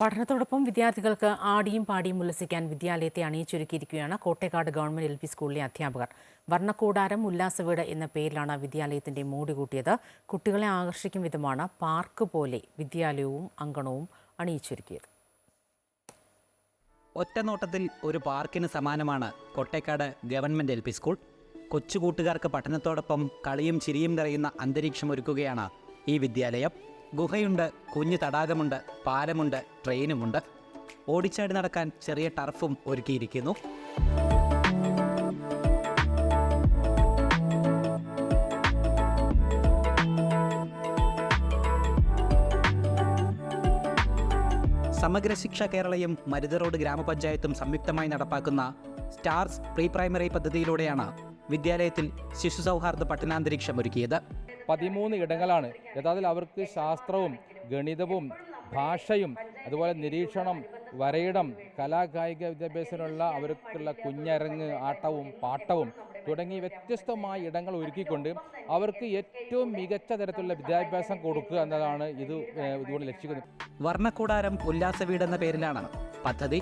പഠനത്തോടൊപ്പം വിദ്യാർത്ഥികൾക്ക് ആടിയും പാടിയും ഉല്ലസിക്കാൻ വിദ്യാലയത്തെ അണിയിച്ചൊരുക്കിയിരിക്കുകയാണ് കോട്ടേക്കാട് ഗവൺമെന്റ് എൽ പി സ്കൂളിലെ അധ്യാപകർ. വർണക്കൂടാരം ഉല്ലാസവീട് എന്ന പേരിലാണ് വിദ്യാലയത്തിന്റെ മൂടി കൂട്ടിയത്. കുട്ടികളെ ആകർഷിക്കും വിധമാണ് പാർക്ക് പോലെ വിദ്യാലയവും അങ്കണവും അണിയിച്ചൊരുക്കിയത്. ഒറ്റനോട്ടത്തിൽ ഒരു പാർക്കിന് സമാനമാണ് Kottekkad government L P school. കൊച്ചുകൂട്ടുകാർക്ക് പഠനത്തോടൊപ്പം കളിയും ചിരിയും നിറയുന്ന അന്തരീക്ഷം ഒരുക്കുകയാണ് ഈ വിദ്യാലയം. ഗുഹയുണ്ട് കുഞ്ഞു തടാകമുണ്ട് പാലമുണ്ട് ട്രെയിനുമുണ്ട്. ഓടിച്ചാടി നടക്കാൻ ചെറിയ ടർഫും ഒരുക്കിയിരിക്കുന്നു. സമഗ്ര ശിക്ഷ കേരളയും മരുത റോഡ് ഗ്രാമപഞ്ചായത്തും സംയുക്തമായി നടപ്പാക്കുന്ന സ്റ്റാർസ് പ്രീ പ്രൈമറി പദ്ധതിയിലൂടെയാണ് വിദ്യാലയത്തിൽ ശിശു സൗഹാർദ്ദ പഠനാന്തരീക്ഷം ഒരുക്കിയത് പതിമൂന്ന് ഇടങ്ങളാണ്. യഥാർത്ഥത്തിൽ അവർക്ക് ശാസ്ത്രവും ഗണിതവും ഭാഷയും അതുപോലെ നിരീക്ഷണം വരയിടം കലാകായിക വിദ്യാഭ്യാസത്തിനുള്ള അവർക്കുള്ള കുഞ്ഞരങ്ങ് ആട്ടവും പാട്ടവും തുടങ്ങി വ്യത്യസ്തമായ ഇടങ്ങൾ ഒരുക്കിക്കൊണ്ട് അവർക്ക് ഏറ്റവും മികച്ച തരത്തിലുള്ള വിദ്യാഭ്യാസം കൊടുക്കുക എന്നതാണ് ഇത് ഇതുകൊണ്ട് ലക്ഷിക്കുന്നത്. വർണക്കൂടാരം ഉല്ലാസ വീട് എന്ന പേരിലാണ് പദ്ധതി.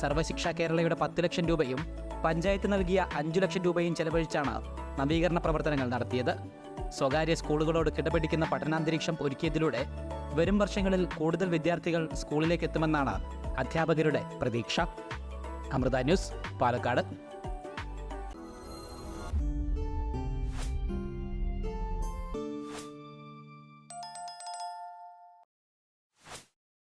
സർവശിക്ഷ കേരളയുടെ പത്ത് ലക്ഷം രൂപയും പഞ്ചായത്ത് നൽകിയ അഞ്ചു ലക്ഷം രൂപയും ചെലവഴിച്ചാണ് നവീകരണ പ്രവർത്തനങ്ങൾ നടത്തിയത്. സ്വകാര്യ സ്കൂളുകളോട് കിടപിടിക്കുന്ന പഠനാന്തരീക്ഷം ഒരുക്കിയതിലൂടെ വരും വർഷങ്ങളിൽ കൂടുതൽ വിദ്യാർത്ഥികൾ സ്കൂളിലേക്ക് എത്തുമെന്നാണ് അധ്യാപകരുടെ പ്രതീക്ഷ. അമൃത ന്യൂസ് പാലക്കാട്.